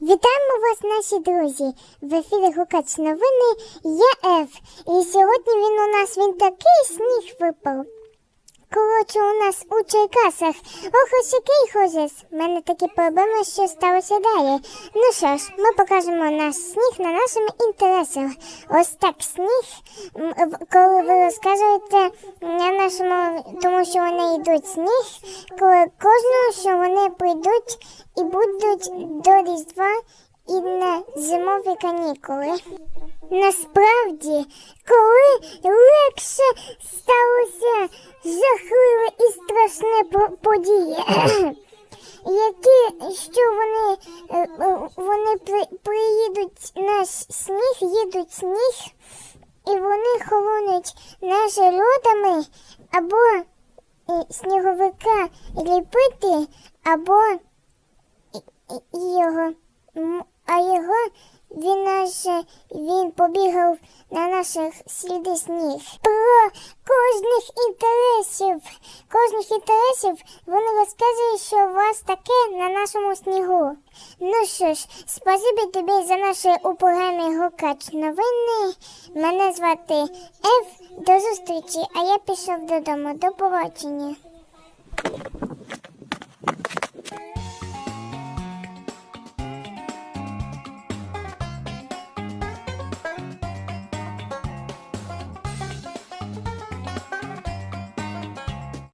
Вітаємо вас, наші друзі! В ефірі Гукач новини. ЄФ. І сьогодні він у нас він такий сніг випав. Коротше, у нас у Черкасах. Ох, ось який ужас. У мене такі проблеми, що сталося далі. Ну що ж, ми покажемо наш сніг на нашому інтересах. Ось так сніг, коли ви розказуєте на нашому, тому що вони йдуть сніг, коли кожного, що вони прийдуть і будуть до Різдва і на зимові канікули. Насправді, коли легше сталося жахливе і страшне по- події, які що вони, е, е, вони при, приїдуть наш сніг, їдуть сніг, і вони холонуть наші лодами або е, сніговика ліпити, або його, м, а його він наш він побігав на наших сліди сніг. Про кожних інтересів, кожних інтересів вони розказують, що у вас таке на нашому снігу. Ну що ж, спасибі тобі за наші у Гукач новини. Мене звати Ев. До зустрічі, а я пішов додому. До побачення.